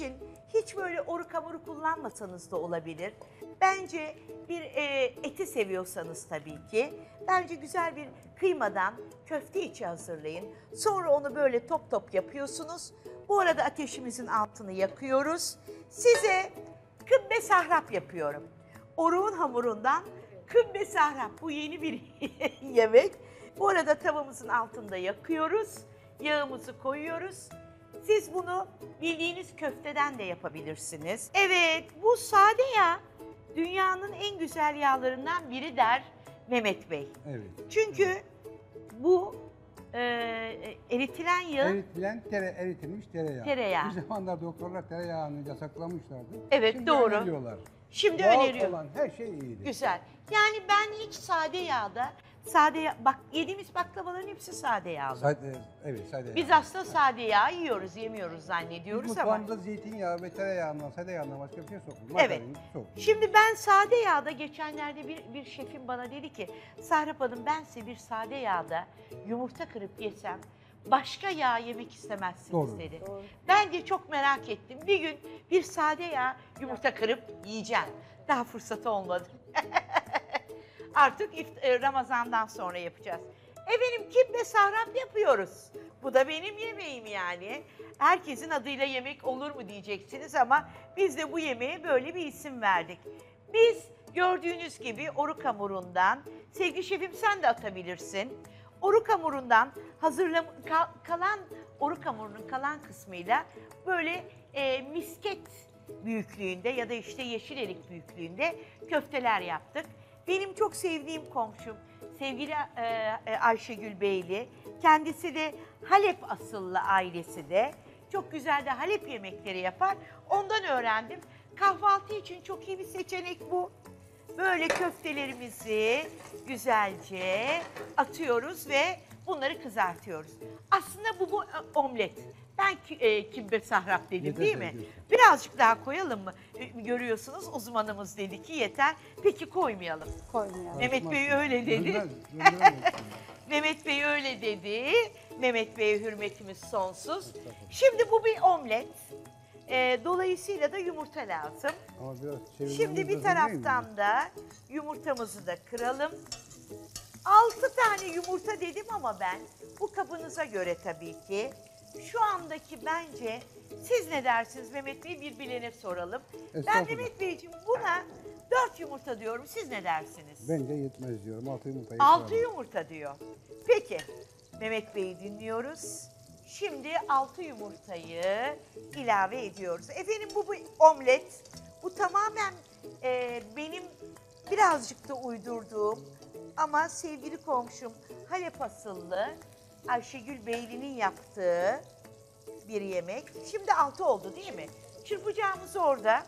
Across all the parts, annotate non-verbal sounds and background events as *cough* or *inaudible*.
için hiç böyle oruk hamuru kullanmasanız da olabilir. Bence bir e, eti seviyorsanız tabii ki. Bence güzel bir kıymadan köfte içi hazırlayın. Sonra onu böyle top top yapıyorsunuz. Bu arada ateşimizin altını yakıyoruz. Size kıbbe sahrap yapıyorum. Oruğun hamurundan kıbbe sahrap. Bu yeni bir *laughs* yemek. Bu arada tavamızın altında yakıyoruz. Yağımızı koyuyoruz. Siz bunu bildiğiniz köfteden de yapabilirsiniz. Evet, bu sade yağ dünyanın en güzel yağlarından biri der Mehmet Bey. Evet. Çünkü bu e, eritilen yağ Eritilen tere, eritilmiş tereyağı. Tereyağı. Bir zamanlar doktorlar tereyağını yasaklamışlardı. Evet, Şimdi doğru. öneriyorlar. şimdi Doğal öneriyor. olan her şey iyidir. Güzel. Yani ben hiç sade yağda, sade bak yediğimiz baklavaların hepsi sade yağlı. Sade, evet sade Biz aslında sade yağ yiyoruz, yemiyoruz Biz zannediyoruz ama. mutfağımıza zeytinyağı ve tereyağından, sade yağından başka bir şey sokmuyoruz. Evet. Margarin sokmuyoruz. Şimdi ben sade yağda geçenlerde bir, bir şefim bana dedi ki Sahrap Hanım ben size bir sade yağda yumurta kırıp yesem başka yağ yemek istemezsiniz Doğru. dedi. Ben de çok merak ettim. Bir gün bir sade yağ yumurta kırıp yiyeceğim. Daha fırsatı olmadı. *laughs* Artık e, Ramazan'dan sonra yapacağız. Efendim kibbe sahrap yapıyoruz. Bu da benim yemeğim yani. Herkesin adıyla yemek olur mu diyeceksiniz ama biz de bu yemeğe böyle bir isim verdik. Biz gördüğünüz gibi oruk hamurundan, sevgili şefim sen de atabilirsin. Oruk hamurundan hazırlam ka- kalan oruk hamurunun kalan kısmıyla böyle e, misket büyüklüğünde ya da işte yeşil erik büyüklüğünde köfteler yaptık. Benim çok sevdiğim komşum sevgili e, e, Ayşegül Beyli. Kendisi de Halep asıllı ailesi de. Çok güzel de Halep yemekleri yapar. Ondan öğrendim. Kahvaltı için çok iyi bir seçenek bu. Böyle köftelerimizi güzelce atıyoruz ve bunları kızartıyoruz. Aslında bu, bu e, omlet. Ben e, kimbe sahrap dedim Yeter değil mi? diyorsun. Birazcık daha koyalım mı? E, Görüyorsunuz uzmanımız dedi ki yeter. Peki koymayalım. Koymayalım. Mehmet Bey öyle dedi. Dönmez. *laughs* Mehmet Bey öyle dedi. Mehmet Bey'e hürmetimiz sonsuz. Şimdi bu bir omlet. Ee, dolayısıyla da yumurta lazım. Ama biraz çevirmemiz Şimdi bir lazım değil mi? taraftan da yumurtamızı da kıralım. Altı tane yumurta dedim ama ben bu kabınıza göre tabii ki. Şu andaki bence siz ne dersiniz Mehmet Bey birbirlerine soralım. Ben Estağfurullah. Mehmet Beyciğim buna dört yumurta diyorum. Siz ne dersiniz? Bence yetmez diyorum. Altı yumurtayı Altı yumurta diyor. Peki Mehmet Bey'i dinliyoruz. Şimdi altı yumurtayı ilave ediyoruz. Efendim bu bir omlet. Bu tamamen e, benim birazcık da uydurduğum ama sevgili komşum Halep asıllı Ayşegül Beyli'nin yaptığı bir yemek. Şimdi altı oldu değil mi? Çırpacağımız orada.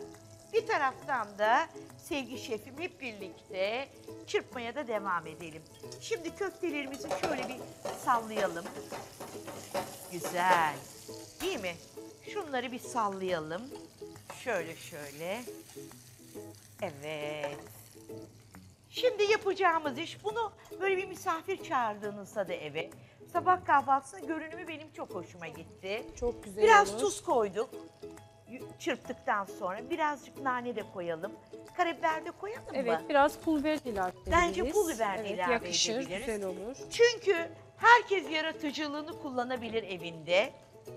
Bir taraftan da sevgi şefim hep birlikte çırpmaya da devam edelim. Şimdi köftelerimizi şöyle bir sallayalım. Güzel. Değil mi? Şunları bir sallayalım. Şöyle şöyle. Evet. Şimdi yapacağımız iş bunu böyle bir misafir çağırdığınızda da eve. Sabah kahvaltısının görünümü benim çok hoşuma gitti. Çok güzel Biraz olur. tuz koyduk. Çırptıktan sonra birazcık nane de koyalım. Karabiber de koyalım Evet mı? biraz pul biber ilave edebiliriz. Bence pul biber evet, ilave yakışır, edebiliriz. güzel olur. Çünkü herkes yaratıcılığını kullanabilir evinde.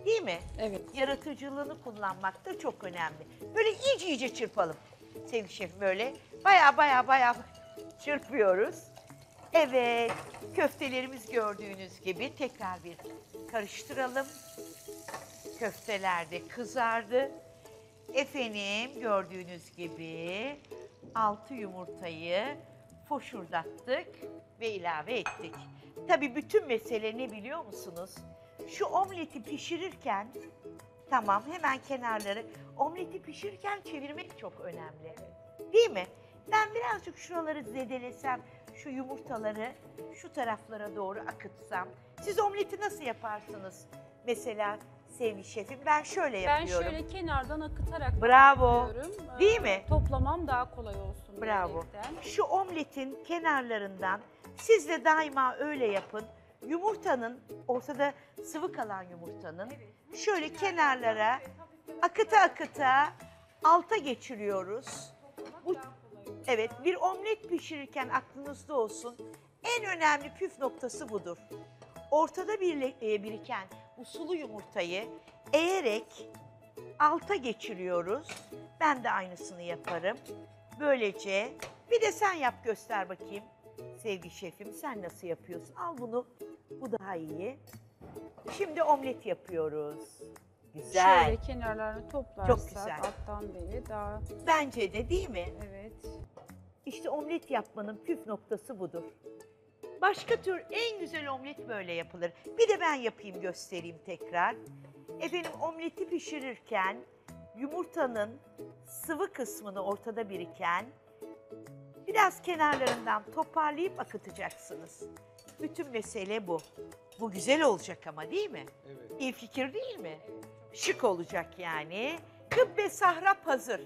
Değil mi? Evet. Yaratıcılığını kullanmak da çok önemli. Böyle iyice iyice çırpalım. Sevgili şef böyle baya baya baya *laughs* çırpıyoruz. Evet, köftelerimiz gördüğünüz gibi tekrar bir karıştıralım. Köfteler de kızardı. Efendim gördüğünüz gibi altı yumurtayı foşurdattık ve ilave ettik. Tabii bütün mesele ne biliyor musunuz? Şu omleti pişirirken tamam hemen kenarları omleti pişirirken çevirmek çok önemli. Değil mi? Ben birazcık şuraları zedelesem, şu yumurtaları şu taraflara doğru akıtsam. Siz omleti nasıl yaparsınız? Mesela sevgili şefim ben şöyle Ben yapıyorum. şöyle kenardan akıtarak Bravo. yapıyorum. Değil Ee, mi? Toplamam daha kolay olsun Bravo. diyerekten. Şu omletin kenarlarından siz de daima öyle yapın. Yumurtanın, ortada sıvı kalan yumurtanın şöyle kenarlara Akıta akıta alta geçiriyoruz. Bu, evet bir omlet pişirirken aklınızda olsun. En önemli püf noktası budur. Ortada birle- e, biriken bu sulu yumurtayı eğerek alta geçiriyoruz. Ben de aynısını yaparım. Böylece bir de sen yap göster bakayım. Sevgili şefim sen nasıl yapıyorsun? Al bunu. Bu daha iyi. Şimdi omlet yapıyoruz. Güzel. Şöyle kenarlarını toplarsak güzel. alttan beri daha Bence de değil mi? evet. İşte omlet yapmanın püf noktası budur. Başka tür en güzel omlet böyle yapılır. Bir de ben yapayım göstereyim tekrar. Efendim omleti pişirirken yumurtanın sıvı kısmını ortada biriken biraz kenarlarından toparlayıp akıtacaksınız. Bütün mesele bu. Bu güzel olacak ama değil mi? Evet. İyi fikir değil mi? Şık olacak yani. Kıbbe sahrap hazır.